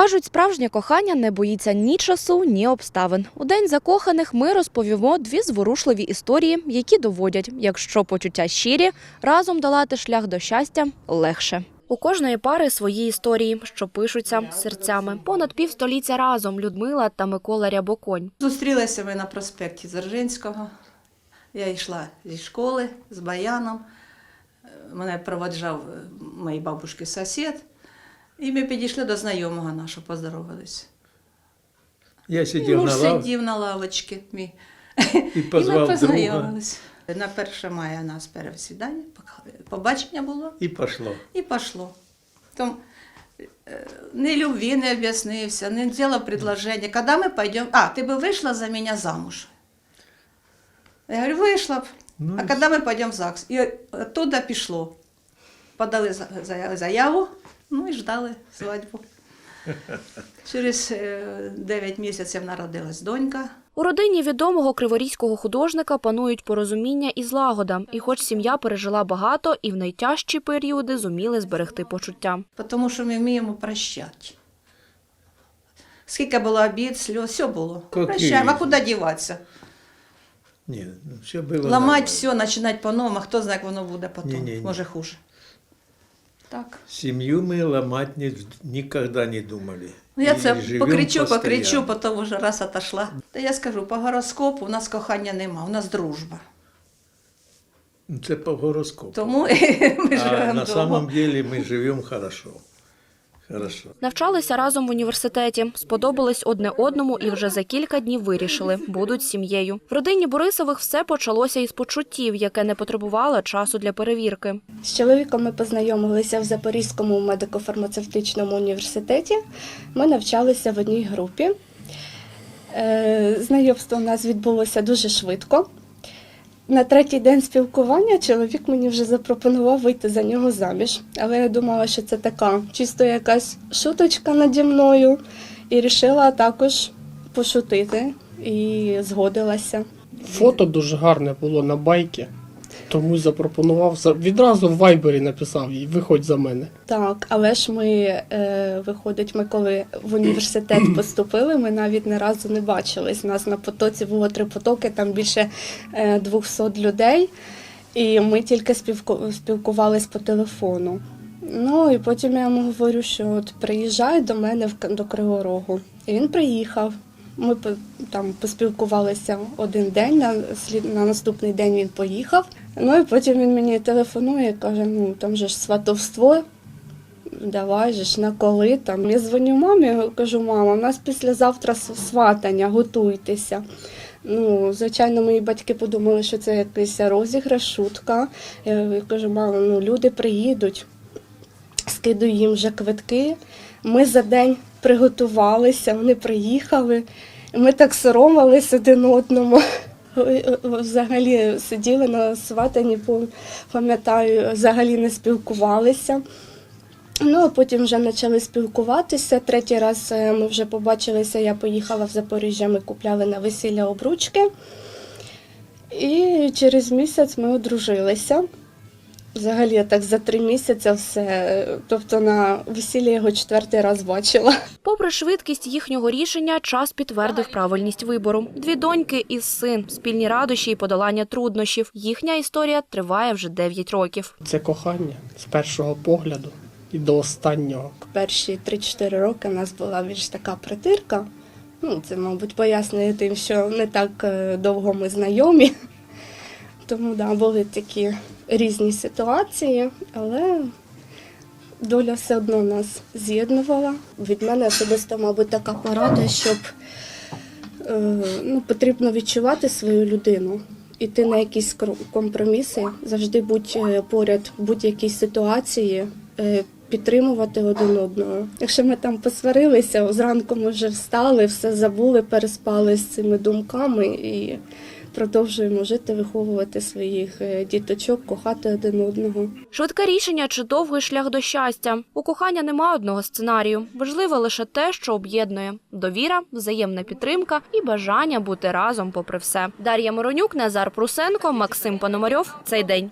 Кажуть, справжнє кохання не боїться ні часу, ні обставин. У день закоханих ми розповімо дві зворушливі історії, які доводять, якщо почуття щирі, разом долати шлях до щастя легше. У кожної пари свої історії, що пишуться серцями. Понад півстоліття разом Людмила та Микола Рябоконь. Зустрілися ми на проспекті Дзержинського. Я йшла зі школи з баяном. Мене проводжав е, моїй бабушки сусід. І ми підійшли до знайомого нашого, поздоровались. Я І сидів муж на лав сидів на лавочці. Мій. і І ми позвав друга познайомились. На 1 мая у нас пересідання, побачення було і пішло. і пішло. Там е, ні любві не об'яснився, не зробив предложення. Коли ми підемо... А, ти би вийшла за мене замуж? Я говорю, вийшла б. Ну, а коли ми підемо в ЗАГС? І оттуда пішло. Подали за- за- заяву, ну і ждали свадьбу. Через 9 місяців народилась донька. У родині відомого криворізького художника панують порозуміння і злагода. І хоч сім'я пережила багато, і в найтяжчі періоди зуміли зберегти почуття. Тому що ми вміємо прощати. Скільки було обід, сльоз, все було. Прощаємо, а куди діватися? Ні, все було Ламати все, починати по-новому, а хто знає, як воно буде потім. Ні-ні-ні. Може хуже. Так. Сім'ю ми ламати ні, ніколи не думали. Ну, я це покричу, покричу, покричу, постоянно. потім вже раз отошла. Та я скажу, по гороскопу у нас кохання нема, у нас дружба. Ну, Це по гороскопу. Тому ми А живемо на довго. самом деле ми живемо хорошо. Хорошо. Навчалися разом в університеті, сподобались одне одному і вже за кілька днів вирішили – будуть сім'єю. В родині Борисових все почалося із почуттів, яке не потребувало часу для перевірки. З чоловіком ми познайомилися в Запорізькому медико-фармацевтичному університеті. Ми навчалися в одній групі. Е, Знайомство у нас відбулося дуже швидко. На третій день спілкування чоловік мені вже запропонував вийти за нього заміж. Але я думала, що це така чисто якась шуточка наді мною, і вирішила також пошутити і згодилася. Фото дуже гарне було на байки, тому запропонував відразу в вайбері написав їй виходь за мене. Так, але ж ми, е, виходить, ми коли в університет поступили, ми навіть ні разу не бачились. У нас на потоці було три потоки, там більше е, 200 людей, і ми тільки співку, спілкувались по телефону. Ну і потім я йому говорю, що от приїжджай до мене в до Кривого Рогу. І він приїхав. Ми там поспілкувалися один день, на, на наступний день він поїхав. Ну і потім він мені телефонує каже: ну там же ж сватовство, давай же ж на коли там. Я дзвоню мамі, кажу, мама, у нас післязавтра сватання, готуйтеся. Ну, звичайно, мої батьки подумали, що це якийсь розіграш, шутка. Я кажу, мама, ну люди приїдуть, скидую їм вже квитки. Ми за день приготувалися, вони приїхали. Ми так соромились один одному. Взагалі сиділи на сватанні, пам- пам'ятаю, взагалі не спілкувалися. Ну, а потім вже почали спілкуватися. Третій раз е, ми вже побачилися, я поїхала в Запоріжжя, ми купляли на весілля обручки. І через місяць ми одружилися. Взагалі, я так за три місяці все. Тобто на весіллі його четвертий раз бачила. Попри швидкість їхнього рішення, час підтвердив правильність вибору. Дві доньки і син, спільні радощі і подолання труднощів. Їхня історія триває вже 9 років. Це кохання з першого погляду і до останнього. Перші 3-4 роки у нас була більш така притирка. Ну, це, мабуть, пояснює тим, що не так е, довго ми знайомі. Тому да, були такі різні ситуації, але доля все одно нас з'єднувала. Від мене особисто, мабуть, така порада, щоб е, ну, потрібно відчувати свою людину. Іти на якісь компроміси, завжди будь е, поряд будь-якій ситуації, е, підтримувати один одного. Якщо ми там посварилися, зранку ми вже встали, все забули, переспали з цими думками і продовжуємо жити, виховувати своїх е, діточок, кохати один одного. Швидке рішення чи довгий шлях до щастя. У кохання немає одного сценарію. Важливо лише те, що об'єднує: довіра, взаємна підтримка і бажання бути разом попри все. Дар'я Моронюк, Назар Прусенко, Максим Пономарьов. Цей день.